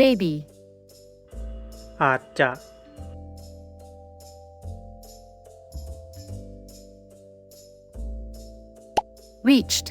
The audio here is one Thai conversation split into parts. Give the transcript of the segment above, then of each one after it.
maybe, อาจจะ reached,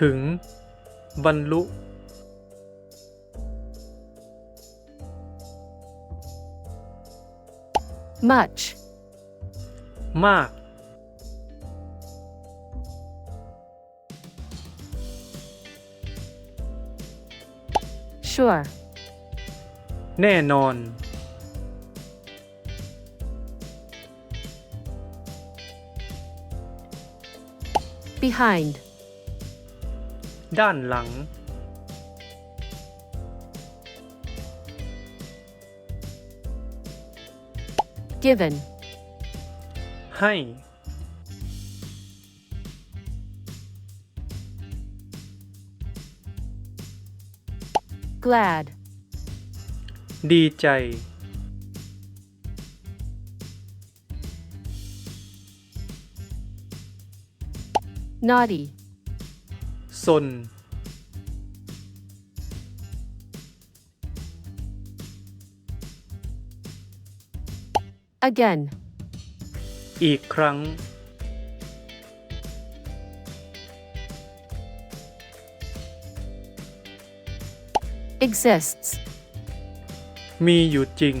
ถึง บรรลุ much, มาก sure, แน่นอน behind, ด้านหลัง given, ให้ glad, ดีใจ naughty, สน again, อีกครั้ง exists, มีอยู่จริง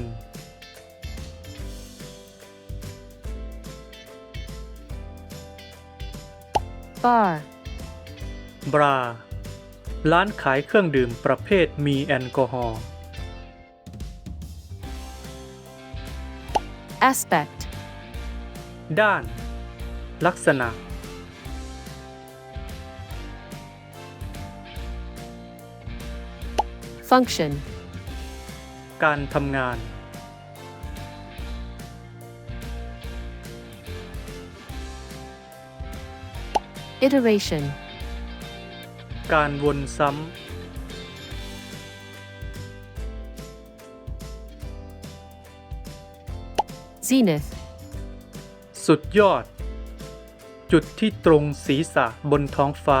bar, บรา ร้านขายเครื่องดื่มประเภทมีแอลกอฮอล์ aspect, ด้าน ลักษณะ function, การทำงาน iteration, การวนซ้ zenith, ำสุดยอด จุดที่ตรงศีรษะบนท้องฟ้า